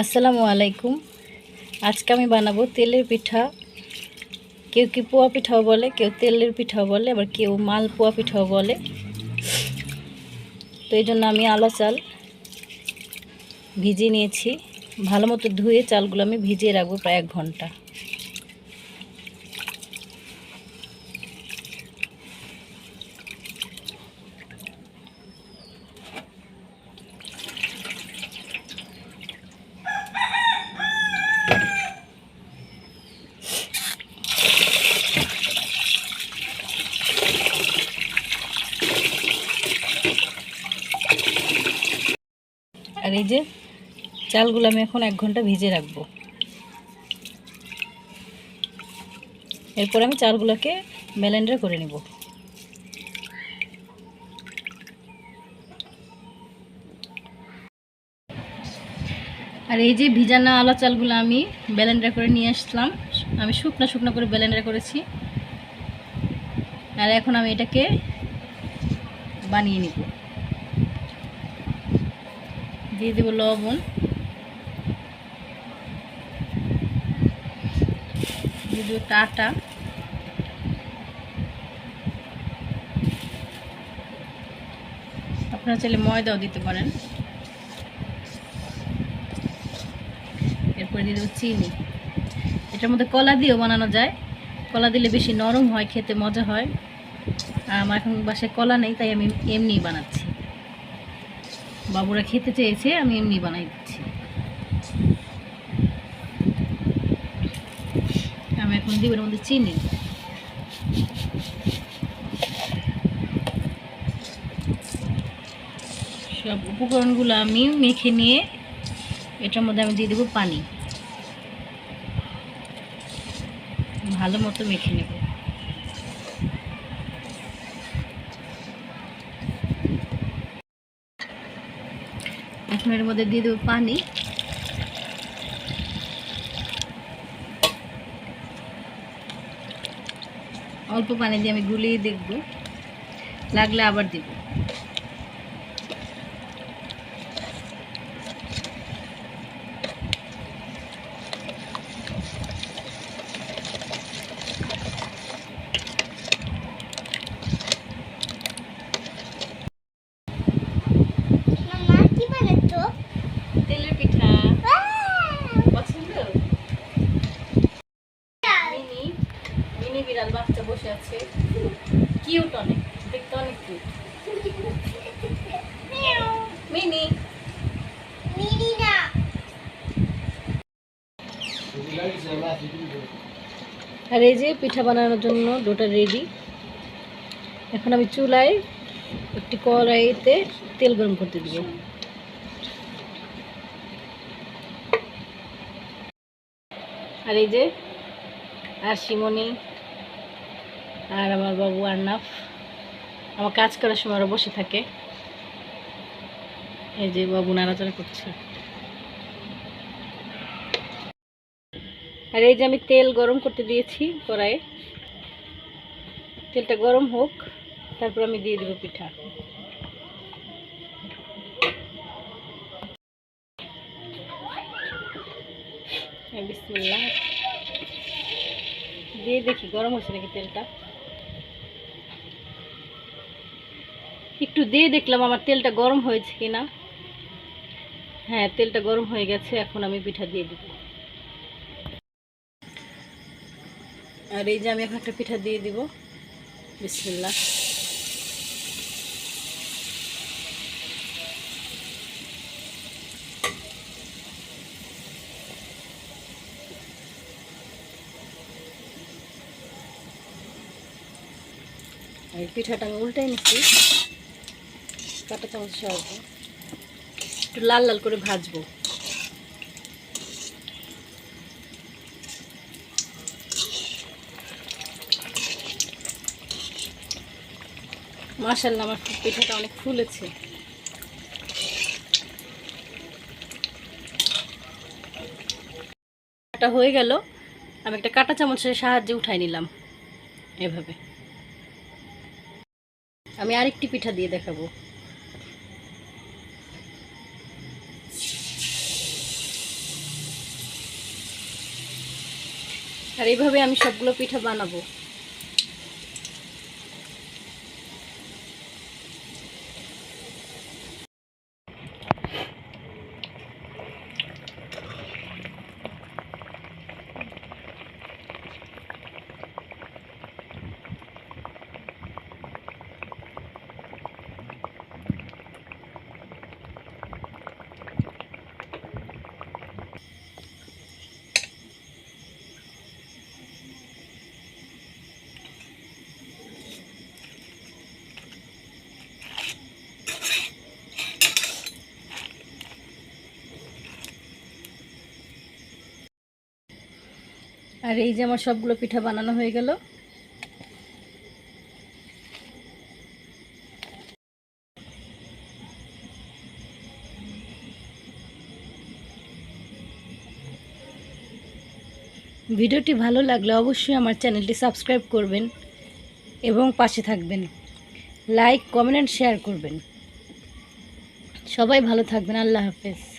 আসসালামু আলাইকুম। আজকে আমি বানাবো তেলের পিঠা। কেউ কি পোয়া পিঠাও বলে, কেউ তেলের পিঠাও বলে, আবার কেউ মাল পোয়া পিঠাও বলে। তো এই জন্য আমি আলা চাল ভিজিয়ে নিয়েছি। ভালো মতো ধুয়ে চালগুলো আমি ভিজিয়ে রাখব প্রায় এক ঘণ্টা। যে চালগুলো আমি এখন এক ঘণ্টা ভিজে রাখব। এরপর আমি চালগুলোকে ব্লেন্ডার করে নেব। আর এই যে ভিজানো আলা চালগুলো আমি ব্লেন্ডার করে নিয়ে আসলাম। আমি শুকনো শুকনো করে ব্লেন্ডার করেছি। আর এখন আমি এটাকে বানিয়ে নিব। দিয়ে দেবো লবণ। দিয়ে দেবো টাটা। আপনারা চাইলে ময়দাও দিতে পারেন। এরপরে দিয়ে দেবো চিনি। এটার মধ্যে কলা দিয়েও বানানো যায়। কলা দিলে বেশি নরম হয়, খেতে মজা হয়। আর আমার এখন বাসায় কলা নেই, তাই আমি এমনিই বানাচ্ছি। বাবুরা খেতে চেয়েছে, আমি এমনি বানাই দিচ্ছি। আমি এখন দিব এর মধ্যে চিনি। সব উপকরণগুলো আমি মেখে নিয়ে এটার মধ্যে আমি দিয়ে দেবো পানি। ভালো মতো মেখে নেব। এখন এর মধ্যে দিয়ে দেবো পানি। অল্প পানি দিয়ে আমি গুলিয়ে দেখব। লাগলে আবার দিব মামা কি বানাচ্ছো তেলের পিঠা পছন্দ মিনি মিনি বিড়াল বাচ্চা বসে আছে। কিউট অনেক দেখতে অনেক কিউট মিনি। মিনি না আর এই যে পিঠা বানানোর জন্য ডোটা রেডি এখন আমি চুলায় একটি কড়াইতে তেল গরম করতে দিব। আর এই যে আর শিমনি। আর আমার বাবু আর্নাফ। আমার কাজ করার সময় ওরা বসে থাকে। এই যে বাবু নাড়াচাড়া করছে। আর এই যে আমি তেল গরম করতে দিয়েছি কড়াইয়ে। তেলটা গরম হোক, তারপর আমি দিয়ে দেবো পিঠা। এই বিসমিল্লাহ। দিয়ে দেখি গরম হচ্ছে নাকি তেলটা? একটু দিয়ে দেখলাম আমার তেলটা গরম হয়েছে কিনা। হ্যাঁ তেলটা গরম হয়ে গেছে, এখন আমি পিঠা দিয়ে দিব। আর এই যে আমি এখন একটা পিঠা দিয়ে দিব। বিসমিল্লা এই পিঠাটা আমি উল্টাই নিচ্ছি কাটা চামচ সাহায্যে একটু লাল লাল করে ভাজবো। মাশাল্লাহ আমার পিঠাটা অনেক ফুলেছে। এটা হয়ে গেল। আমি একটা কাঁটা চামচের সাহায্যে উঠাই নিলাম এভাবে। আমি আরেকটি পিঠা দিয়ে দেখাবো। আর এইভাবে আমি সবগুলো পিঠা বানাবো। আর এই যে আমার সবগুলো পিঠা বানানো হয়ে গেল। ভিডিওটি ভালো লাগলে অবশ্যই আমার চ্যানেলটি সাবস্ক্রাইব করবেন এবং পাশে থাকবেন। লাইক, কমেন্ট শেয়ার করবেন। সবাই ভালো থাকবেন। আল্লাহ হাফেজ।